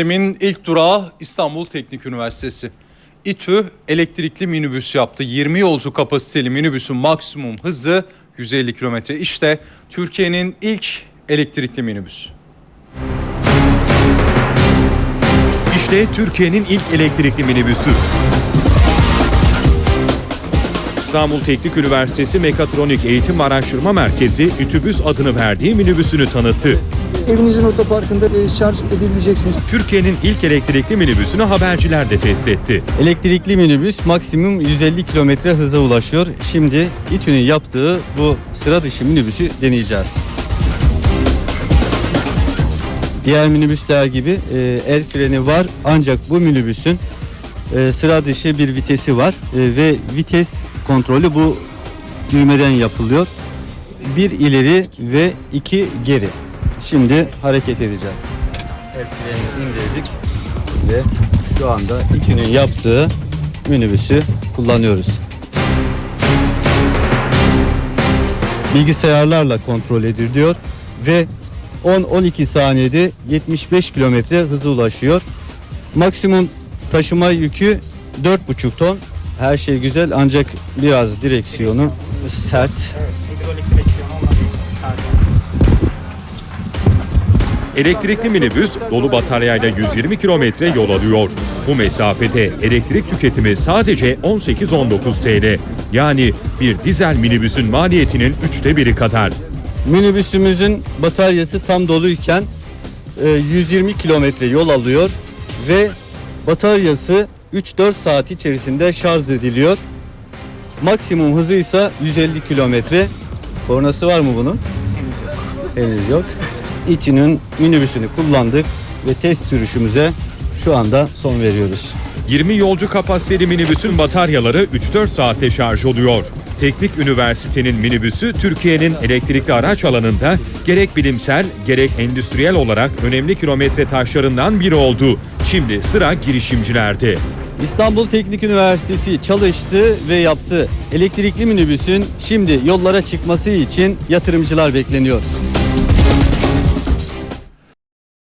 Sistemin ilk durağı İstanbul Teknik Üniversitesi. İTÜ elektrikli minibüs yaptı. 20 yolcu kapasiteli minibüsün maksimum hızı 150 kilometre. İşte Türkiye'nin ilk elektrikli minibüsü. İşte Türkiye'nin ilk elektrikli minibüsü. İstanbul Teknik Üniversitesi Mekatronik Eğitim Araştırma Merkezi İTÜBÜS adını verdiği minibüsünü tanıttı. Evinizin otoparkında şarj edebileceksiniz. Türkiye'nin ilk elektrikli minibüsünü haberciler de test etti. Elektrikli minibüs maksimum 150 kilometre hıza ulaşıyor. Şimdi İTÜ'nün yaptığı bu sıra dışı minibüsü deneyeceğiz. Diğer minibüsler gibi e, el freni var ancak bu minibüsün e, sıra dışı bir vitesi var E, ve vites kontrolü bu düğmeden yapılıyor. Bir ileri ve iki geri. Şimdi hareket edeceğiz. El freni indirdik ve şu anda İTÜ'nün yaptığı minibüsü kullanıyoruz. Bilgisayarlarla kontrol ediliyor ve 10-12 saniyede 75 kilometre hıza ulaşıyor. Maksimum taşıma yükü 4,5 ton. Her şey güzel ancak biraz direksiyonu sert. Elektrikli minibüs dolu bataryayla 120 kilometre yol alıyor. Bu mesafede elektrik tüketimi sadece 18-19 TL. Yani bir dizel minibüsün maliyetinin üçte biri kadar. Minibüsümüzün bataryası tam doluyken e, 120 kilometre yol alıyor ve bataryası 3-4 saat içerisinde şarj ediliyor. Maksimum hızı ise 150 kilometre. Kornası var mı bunun? Henüz yok. İTÜ'nün minibüsünü kullandık ve test sürüşümüze şu anda son veriyoruz. 20 yolcu kapasiteli minibüsün bataryaları 3-4 saatte şarj oluyor. Teknik Üniversitenin minibüsü Türkiye'nin elektrikli araç alanında gerek bilimsel gerek endüstriyel olarak önemli kilometre taşlarından biri oldu. Şimdi sıra girişimcilerde. İstanbul Teknik Üniversitesi çalıştı ve yaptı. Elektrikli minibüsün şimdi yollara çıkması için yatırımcılar bekleniyor.